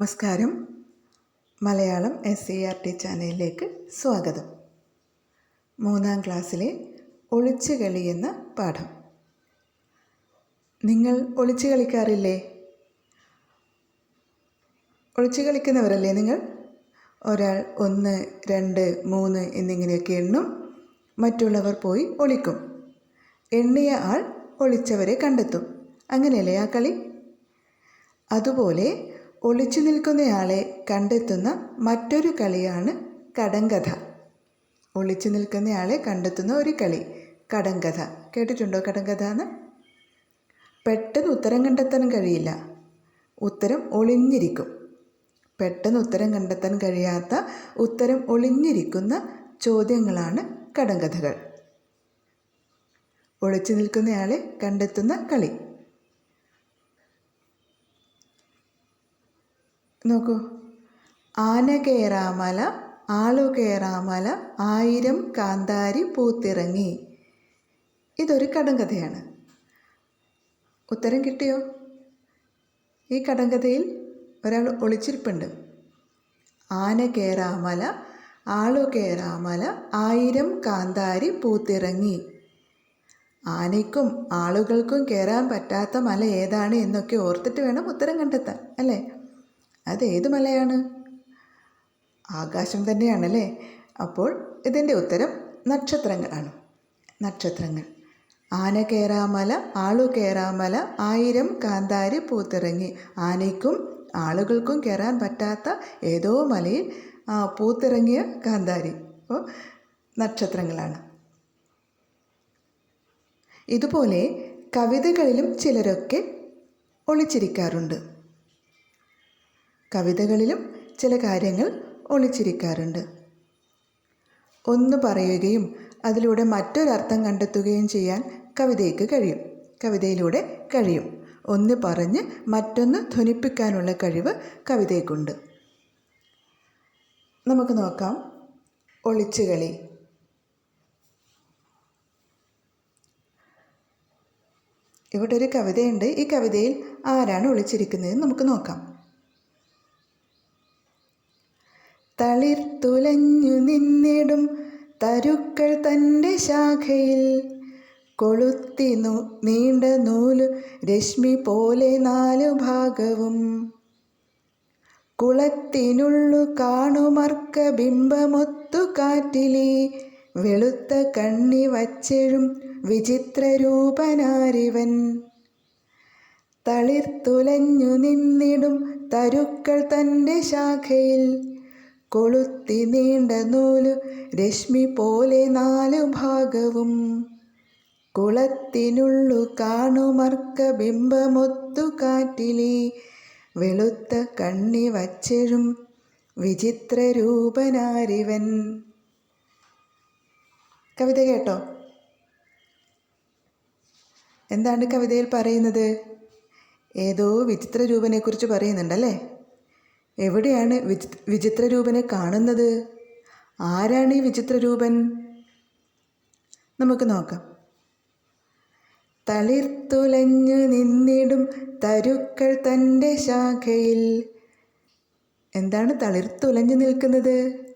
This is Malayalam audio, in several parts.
നമസ്കാരം. Malayalam S C R T ചാനലിലേക്ക് സ്വാഗതം. മൂന്നാം ക്ലാസ്സിലെ ഒളിച്ചു കളി എന്ന പാഠം. നിങ്ങൾ ഒളിച്ചു കളിക്കാറില്ലേ? ഒളിച്ചു കളിക്കുന്നവരല്ലേ നിങ്ങൾ? ഒരാൾ ഒന്ന് രണ്ട് മൂന്ന് എന്നിങ്ങനെയൊക്കെ എണ്ണും മറ്റുള്ളവർ പോയി ഒളിക്കും. എണ്ണിയ ആൾ ഒളിച്ചവരെ കണ്ടെത്തും. അങ്ങനെയല്ലേ ആ കളി? അതുപോലെ ഒളിച്ചു നിൽക്കുന്നയാളെ കണ്ടെത്തുന്ന മറ്റൊരു കളിയാണ് കടങ്കഥ. ഒളിച്ചു നിൽക്കുന്നയാളെ കണ്ടെത്തുന്ന ഒരു കളി കടങ്കഥ. കേട്ടിട്ടുണ്ടോ കടങ്കഥ എന്ന് പെട്ടെന്ന് ഉത്തരം കണ്ടെത്താൻ കഴിയില്ല. ഉത്തരം ഒളിഞ്ഞിരിക്കും. പെട്ടെന്ന് ഉത്തരം കണ്ടെത്താൻ കഴിയാത്ത ഉത്തരം ഒളിഞ്ഞിരിക്കുന്ന ചോദ്യങ്ങളാണ് കടങ്കഥകൾ. ഒളിച്ചു നിൽക്കുന്നയാളെ കണ്ടെത്തുന്ന കളി നോക്കൂ. ആന കയറാമല ആളു കയറാമല ആയിരം കാന്താരി പൂത്തിറങ്ങി. ഇതൊരു കടങ്കഥയാണ്. ഉത്തരം കിട്ടിയോ? ഈ കടങ്കഥയിൽ ഒരാൾ ഒളിച്ചിരിപ്പുണ്ട്. ആന കയറാമല ആളു കയറാമല ആയിരം കാന്താരി പൂത്തിറങ്ങി. ആനയ്ക്കും ആളുകൾക്കും കയറാൻ പറ്റാത്ത മല ഏതാണ് എന്നൊക്കെ ഓർത്തിട്ട് വേണം ഉത്തരം കണ്ടെത്താൻ അല്ലേ? അത് ഏത് മലയാണ്? ആകാശം തന്നെയാണല്ലേ? അപ്പോൾ ഇതിന്റെ ഉത്തരം നക്ഷത്രങ്ങളാണ്. നക്ഷത്രങ്ങൾ. ആന കയറാമല ആളു കയറാമല ആയിരം കാന്താരി പൂത്തിറങ്ങി. ആനയ്ക്കും ആളുകൾക്കും കയറാൻ പറ്റാത്ത ഏതോ മലയിൽ പൂത്തിറങ്ങിയ കാന്താരി. അപ്പോൾ നക്ഷത്രങ്ങളാണ്. ഇതുപോലെ കവിതകളിലും ചിലരൊക്കെ ഒളിച്ചിരിക്കാറുണ്ട്. കവിതകളിലും ചില കാര്യങ്ങൾ ഒളിച്ചിരിക്കാറുണ്ട്. ഒന്ന് പറയുകയും അതിലൂടെ മറ്റൊരർത്ഥം കണ്ടെത്തുകയും ചെയ്യാൻ കവിതയ്ക്ക് കഴിയും. കവിതയിലൂടെ കഴിയും. ഒന്ന് പറഞ്ഞ് മറ്റൊന്ന് ധ്വനിപ്പിക്കാനുള്ള കഴിവ് കവിതയ്ക്കുണ്ട്. നമുക്ക് നോക്കാം. ഒളിച്ചുകളി ഇവിടെ ഒരു കവിതയുണ്ട്. ഈ കവിതയിൽ ആരാണ് ഒളിച്ചിരിക്കുന്നതെന്ന് നമുക്ക് നോക്കാം. തളിർ തുലഞ്ഞു നിന്നിടും തരുക്കൾ തന്റെ ശാഖയിൽ. കൊളുത്തി നീണ്ട നൂൽ രശ്മി പോലെ നാലു ഭാഗവും. കുളത്തിനുള്ളു കാണുമർക്ക ബിംബമൊത്തു കാറ്റിലേ. വെളുത്ത കണ്ണി വച്ചെഴും വിചിത്രരൂപനാരിവൻ തളിർത്തുലഞ്ഞു നിന്നിടും തരുക്കൾ തന്റെ ശാഖയിൽ. കൊളുത്തി നീണ്ട നൂലു രശ്മി പോലെ നാലു ഭാഗവും. കുളത്തിനുള്ളു കാണുമർക്ക ബിംബമൊത്തു കാറ്റിലെ വെളുത്ത കണ്ണി വച്ചെഴും വിചിത്രരൂപനാരിവൻ. കവിത കേട്ടോ? എന്താണ് കവിതയിൽ പറയുന്നത്? ഏതോ വിചിത്ര രൂപനെക്കുറിച്ച് പറയുന്നുണ്ടല്ലേ? എവിടെയാണ് വിചി വിചിത്ര രൂപനെ കാണുന്നത്? ആരാണ് ഈ വിചിത്രരൂപൻ? നമുക്ക് നോക്കാം. തളിർത്തുലഞ്ഞു നിന്നിടും തരുക്കൾ തന്റെ ശാഖയിൽ. എന്താണ് തളിർത്തുലഞ്ഞു നിൽക്കുന്നത്?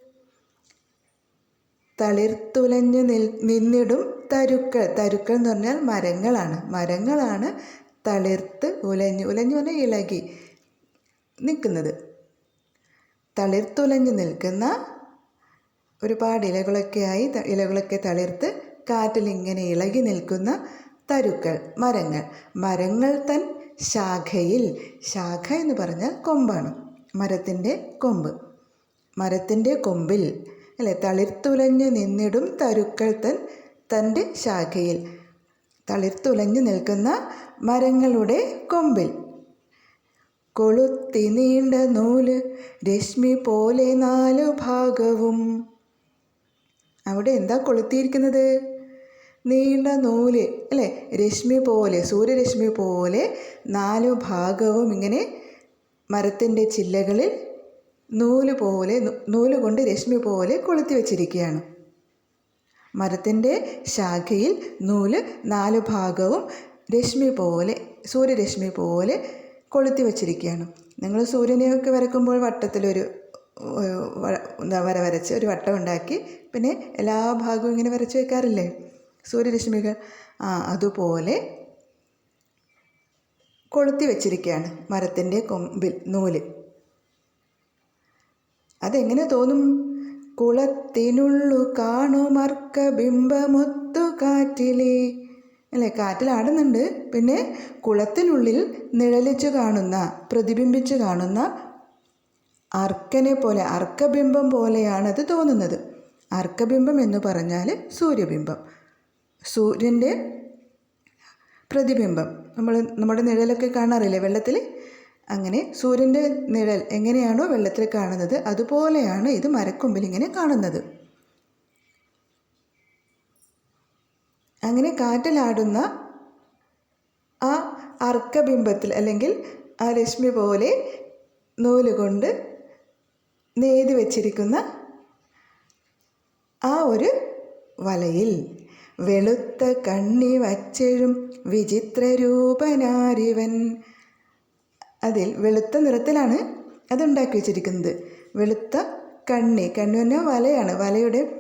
തളിർത്തുലഞ്ഞു നിൽ നിന്നിടും തരുക്കൾ തരുക്കൾ എന്ന് പറഞ്ഞാൽ മരങ്ങളാണ്. മരങ്ങളാണ് തളിർത്ത് ഉലഞ്ഞു ഉലഞ്ഞു പറഞ്ഞാൽ ഇളകി നിൽക്കുന്നത്. തളിർത്തുലഞ്ഞു നിൽക്കുന്ന ഒരുപാട് ഇലകളൊക്കെയായി ഇലകളൊക്കെ തളിർത്ത് കാറ്റിൽ ഇങ്ങനെ ഇളകി നിൽക്കുന്ന തരുക്കൾ മരങ്ങൾ. മരങ്ങൾ തൻ ശാഖയിൽ ശാഖ എന്ന് പറഞ്ഞാൽ കൊമ്പാണ്. മരത്തിന്റെ കൊമ്പ്. മരത്തിന്റെ കൊമ്പിൽ അല്ലെ? തളിർത്തുലഞ്ഞു നിന്നിടും തരുക്കൾ തൻ തന്റെ ശാഖയിൽ തളിർത്തുലഞ്ഞു നിൽക്കുന്ന മരങ്ങളുടെ കൊമ്പിൽ. കൊളുത്തി നീണ്ട നൂൽ രശ്മി പോലെ നാലു ഭാഗവും. അവിടെ എന്താ കൊളുത്തിയിരിക്കുന്നത്? നീണ്ട നൂൽ അല്ലേ? രശ്മി പോലെ സൂര്യരശ്മി പോലെ നാലു ഭാഗവും ഇങ്ങനെ മരത്തിന്റെ ചില്ലകളിൽ നൂൽ പോലെ നൂൽ കൊണ്ട് രശ്മി പോലെ കൊളുത്തി വച്ചിരിക്കുകയാണ്. മരത്തിന്റെ ശാഖയിൽ നൂൽ നാലു ഭാഗവും രശ്മി പോലെ സൂര്യരശ്മി പോലെ കൊളുത്തി വച്ചിരിക്കുകയാണ്. നിങ്ങൾ സൂര്യനെയൊക്കെ വരക്കുമ്പോൾ വട്ടത്തിലൊരു വര വരച്ച് ഒരു വട്ടം ഉണ്ടാക്കി പിന്നെ എല്ലാ ഭാഗവും ഇങ്ങനെ വരച്ച് വെക്കാറില്ലേ? സൂര്യരശ്മികൾ. ആ അതുപോലെ കൊളുത്തി വെച്ചിരിക്കുകയാണ് മരത്തിന്റെ കൊമ്പിൽ നൂൽ. അതെങ്ങനെ തോന്നും? കുളത്തിനുള്ളു കാണുമർക്ക ബിംബമൊത്തു കാറ്റിലെ അല്ലേ? കാറ്റിലാടുന്നുണ്ട്. പിന്നെ കുളത്തിനുള്ളിൽ നിഴലിച്ചു കാണുന്ന പ്രതിബിംബിച്ചു കാണുന്ന അർക്കനെ പോലെ അർക്കബിംബം പോലെയാണത് തോന്നുന്നത്. അർക്കബിംബം എന്ന് പറഞ്ഞാൽ സൂര്യബിംബം. സൂര്യന്റെ പ്രതിബിംബം. നമ്മൾ നമ്മുടെ നിഴലൊക്കെ കാണാറില്ലേ വെള്ളത്തിൽ? അങ്ങനെ സൂര്യന്റെ നിഴൽ എങ്ങനെയാണോ വെള്ളത്തിൽ കാണുന്നത് അതുപോലെയാണ് ഇത് മരക്കൊമ്പിൽ ഇങ്ങനെ കാണുന്നത്. അങ്ങനെ കാറ്റിലാടുന്ന ആ അർക്കബിംബത്തിൽ അല്ലെങ്കിൽ ആ രശ്മി പോലെ നൂലുകൊണ്ട് നെയ്ത് വെച്ചിരിക്കുന്ന ആ ഒരു വലയിൽ വെളുത്ത കണ്ണി വച്ചെഴും വിചിത്ര രൂപനാരിവൻ. അതിൽ വെളുത്ത നിറത്തിലാണ് അതുണ്ടാക്കി വെച്ചിരിക്കുന്നത്. വെളുത്ത കണ്ണി കണ്ണി വലയാണ്. വലയുടെ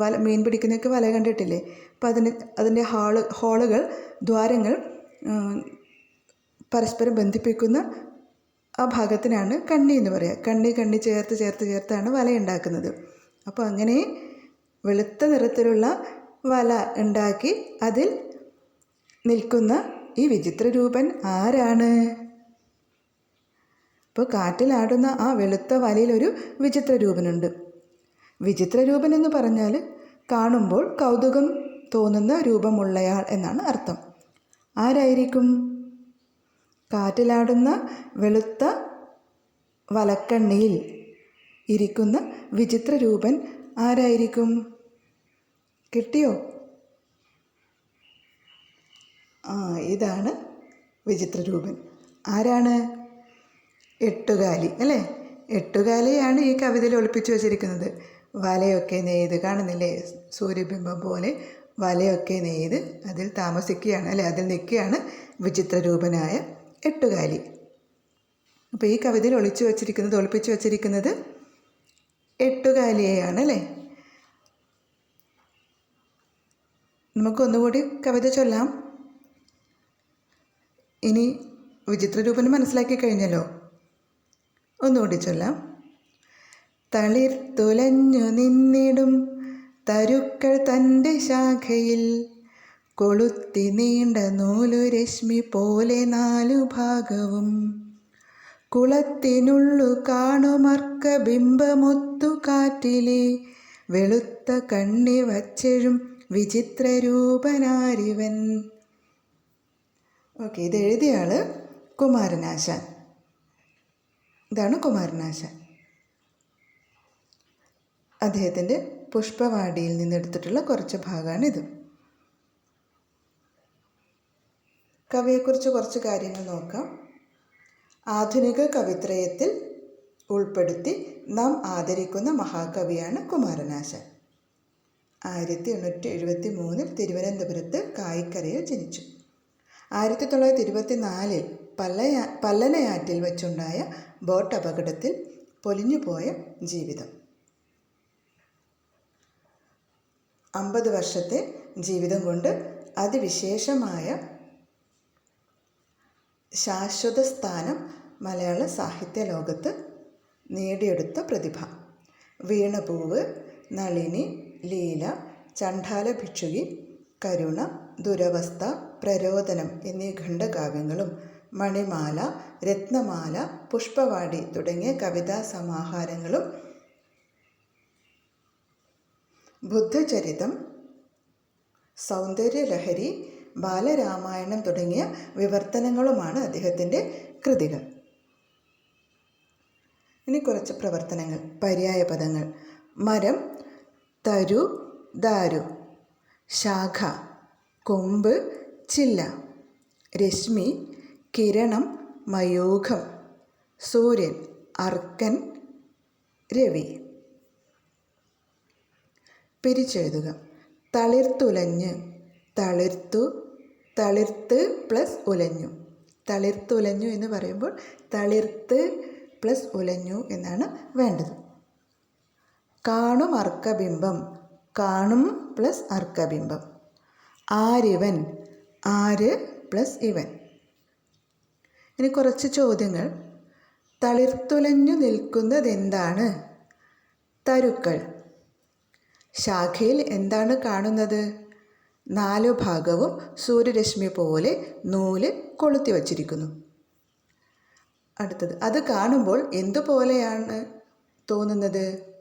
വല മീൻ പിടിക്കുന്നതൊക്കെ വല കണ്ടിട്ടില്ലേ? അപ്പം അതിന് അതിന്റെ ഹാൾ ഹോളുകൾ ദ്വാരങ്ങൾ പരസ്പരം ബന്ധിപ്പിക്കുന്ന ആ ഭാഗത്തിനാണ് കണ്ണി എന്ന് പറയുക കണ്ണി കണ്ണി ചേർത്ത് ചേർത്ത് ചേർത്താണ് വല ഉണ്ടാക്കുന്നത്. അപ്പോൾ അങ്ങനെ വെളുത്ത നിറത്തിലുള്ള വല ഉണ്ടാക്കി അതിൽ നിൽക്കുന്ന ഈ വിചിത്ര രൂപൻ ആരാണ്? ഇപ്പോൾ കാറ്റിലാടുന്ന ആ വെളുത്ത വലയിലൊരു വിചിത്ര രൂപനുണ്ട്. വിചിത്ര രൂപൻ എന്ന് പറഞ്ഞാൽ കാണുമ്പോൾ കൗതുകം തോന്നുന്ന രൂപമുള്ളയാൾ എന്നാണ് അർത്ഥം. ആരായിരിക്കും? കാറ്റിലാടുന്ന വെളുത്ത വലക്കണ്ണിയിൽ ഇരിക്കുന്ന വിചിത്ര രൂപൻ ആരായിരിക്കും? കിട്ടിയോ? ആ ഇതാണ് വിചിത്ര രൂപൻ ആരാണ്? എട്ടുകാലി അല്ലേ? എട്ടുകാലിയാണ് ഈ കവിതയിൽ ഒളിപ്പിച്ചു വച്ചിരിക്കുന്നത്. വലയൊക്കെ നെയ്ത് കാണുന്നില്ലേ? സൂര്യബിംബം പോലെ വലയൊക്കെ നെയ്ത് അതിൽ താമസിക്കുകയാണ് അല്ലെ? അതിൽ നിൽക്കുകയാണ് വിചിത്രരൂപനായ എട്ടുകാലി. അപ്പോൾ ഈ കവിതയിൽ ഒളിച്ചു വച്ചിരിക്കുന്നത് ഒളിപ്പിച്ചു വച്ചിരിക്കുന്നത് എട്ടുകാലിയെയാണ് അല്ലേ? നമുക്കൊന്നുകൂടി കവിത ചൊല്ലാം. ഇനി വിചിത്രരൂപന് മനസ്സിലാക്കി കഴിഞ്ഞല്ലോ. ഒന്നുകൂടി ചൊല്ലാം. തളിർ തുലഞ്ഞു നിന്നിടും തരുക്കൾ തന്റെ ശാഖയിൽ. കൊളുത്തി നീണ്ട നൂലു രശ്മി പോലെ നാലു ഭാഗവും. കുളത്തിനുള്ളു കാണുമർക്ക ബിംബമൊത്തു കാറ്റിലെ. വെളുത്ത കണ്ണി വച്ചെഴും വിചിത്രരൂപനാരിവൻ. ഓക്കെ ഇത് എഴുതിയ കുമാരനാശാൻ. ഇതാണ് കുമാരനാശാൻ. അദ്ദേഹത്തിന്റെ പുഷ്പവാടിയിൽ നിന്നെടുത്തിട്ടുള്ള കുറച്ച് ഭാഗമാണിത് കവിയെക്കുറിച്ച് കുറച്ച് കാര്യങ്ങൾ നോക്കാം. ആധുനിക കവിത്രയത്തിൽ ഉൾപ്പെടുത്തി നാം ആദരിക്കുന്ന മഹാകവിയാണ് കുമാരനാശൻ. ആയിരത്തി എണ്ണൂറ്റി എഴുപത്തി മൂന്നിൽ തിരുവനന്തപുരത്ത് കായിക്കരയിൽ ജനിച്ചു. ആയിരത്തി തൊള്ളായിരത്തി ഇരുപത്തി നാലിൽ പല്ലയാ പല്ലനയാറ്റിൽ വെച്ചുണ്ടായ ബോട്ട് അപകടത്തിൽ പൊലിഞ്ഞുപോയ ജീവിതം. അമ്പത് വർഷത്തെ ജീവിതം കൊണ്ട് അതിവിശേഷമായ ശാശ്വത സ്ഥാനം മലയാള സാഹിത്യ ലോകത്ത് നേടിയെടുത്ത പ്രതിഭ. വീണപൂവ് നളിനി ലീല ചണ്ഡാല ഭിക്ഷുകി കരുണ ദുരവസ്ഥ പ്രരോദനം എന്നീ ഖണ്ഡകാവ്യങ്ങളും മണിമാല രത്നമാല പുഷ്പവാടി തുടങ്ങിയ കവിതാ സമാഹാരങ്ങളും ബുദ്ധചരിതം സൗന്ദര്യലഹരി ബാലരാമായണം തുടങ്ങിയ വിവർത്തനങ്ങളുമാണ് അദ്ദേഹത്തിന്റെ കൃതികൾ. ഇനി കുറച്ച് പ്രവർത്തനങ്ങൾ പര്യായ പദങ്ങൾ. മരം തരു ദാരു. ശാഖ കൊമ്പ് ചില്ല. രശ്മി കിരണം മയൂഖം. സൂര്യൻ അർക്കൻ രവി. പിരിച്ചെഴുതുക. തളിർത്തുലഞ്ഞ് തളിർത്തു തളിർത്ത് പ്ലസ് ഉലഞ്ഞു. തളിർത്തുലഞ്ഞു എന്ന് പറയുമ്പോൾ തളിർത്ത് പ്ലസ് ഉലഞ്ഞു എന്നാണ് വേണ്ടത്. കാണും അർക്കബിംബം കാണും പ്ലസ് അർക്കബിംബം. ആരിവൻ ആര് പ്ലസ് ഇവൻ? ഇനി കുറച്ച് ചോദ്യങ്ങൾ. തളിർത്തുലഞ്ഞു നിൽക്കുന്നതെന്താണ്? തരുക്കൾ. ശാഖയിൽ എന്താണ് കാണുന്നത്? നാലു ഭാഗവും സൂര്യരശ്മി പോലെ നൂൽ കൊളുത്തി വച്ചിരിക്കുന്നു. അടുത്തത് അത് കാണുമ്പോൾ എന്തുപോലെയാണ് തോന്നുന്നത്?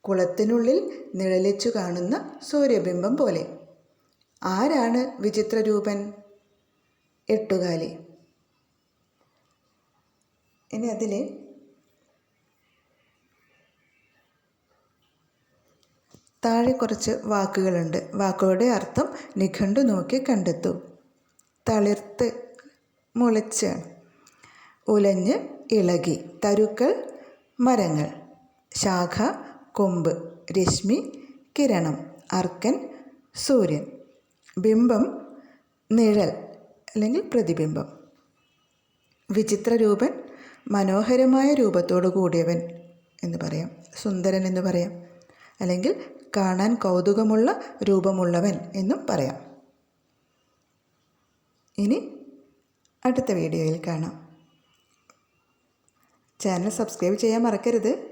കുളത്തിനുള്ളിൽ നിഴലിച്ചു കാണുന്ന സൂര്യബിംബം പോലെ. ആരാണ് വിചിത്രരൂപൻ? എട്ടുകാലി. ഇനി അതിൽ താഴെ കുറച്ച് വാക്കുകളുണ്ട്. വാക്കുകളുടെ അർത്ഥം നിഘണ്ടു നോക്കി കണ്ടെത്തൂ. തളിർത്ത് മുളച്ച് ഉലഞ്ഞ് ഇളകി. തരുക്കൾ മരങ്ങൾ. ശാഖ കൊമ്പ്. രശ്മി കിരണം. അർക്കൻ സൂര്യൻ. ബിംബം നിഴൽ അല്ലെങ്കിൽ പ്രതിബിംബം. വിചിത്രരൂപൻ മനോഹരമായ രൂപത്തോടു കൂടിയവൻ എന്ന് പറയാം. സുന്ദരൻ എന്ന് പറയാം. അല്ലെങ്കിൽ കാണാൻ കൗതുകമുള്ള രൂപമുള്ളവൻ എന്നും പറയാം. ഇനി അടുത്ത വീഡിയോയിൽ കാണാം. ചാനൽ സബ്സ്ക്രൈബ് ചെയ്യാൻ മറക്കരുത്.